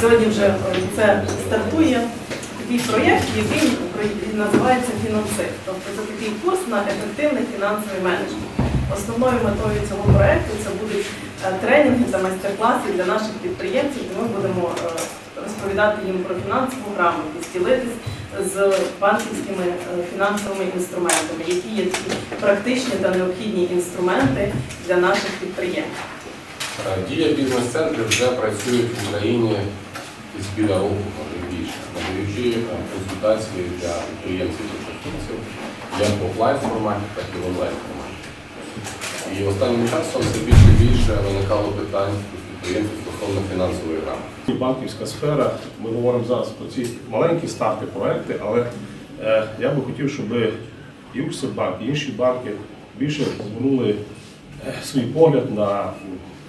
Сьогодні вже е, це стартує такий проєкт, який називається Фінансист. Тобто це такий курс на ефективний фінансовий менеджмент. Основною метою цього проєкту це будуть тренінги та майстер-класи для наших підприємців, де ми будемо е, розповідати їм про фінансову грамотність, ділитись з банківськими е, фінансовими інструментами, які є такі практичні та необхідні інструменти для наших підприємців. Е, Дія бізнес-центрів вже працюють в Україні із біля року, може більше, надаючи е, консультації для підприємців і підприємців як в офлайн форматі, так і в онлайн форматі. І останнім часом все більше і більше виникало питань підприємців стосовно фінансової грамотності. Банківська сфера, ми говоримо зараз про ці маленькі старти проекти, але е, я би хотів, щоб і Укрсибанк, і інші банки більше звернули е, свій погляд на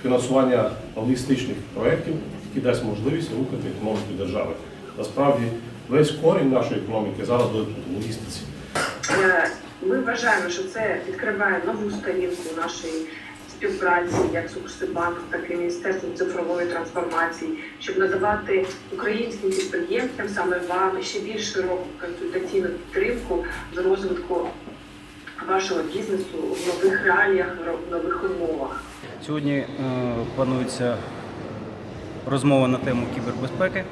фінансування логістичних проєктів, які дасть можливість рухати економіку держави. Насправді весь корінь нашої економіки зараз буде в логістиці. Ми вважаємо, що це відкриває нову сторінку нашої співпраці як з Укрсибанком, так і Міністерством цифрової трансформації, щоб надавати українським підприємцям, саме вам, ще більш широку консультаційну підтримку з розвитку вашого бізнесу в нових реаліях, в нових умовах. Сьогодні е, планується розмова на тему кібербезпеки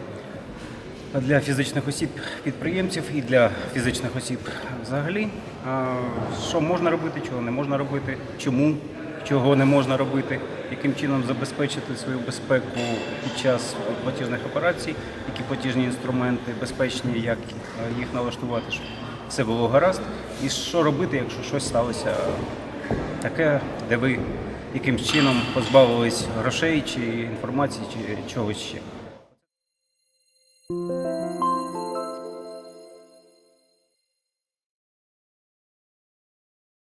для фізичних осіб підприємців і для фізичних осіб взагалі. Що можна робити, чого не можна робити, чому, чого не можна робити, яким чином забезпечити свою безпеку під час платіжних операцій, які платіжні інструменти безпечні, як їх налаштувати, щоб все було гаразд, і що робити, якщо щось сталося таке, де ви якимсь чином позбавились грошей чи інформації, чи чогось ще. Música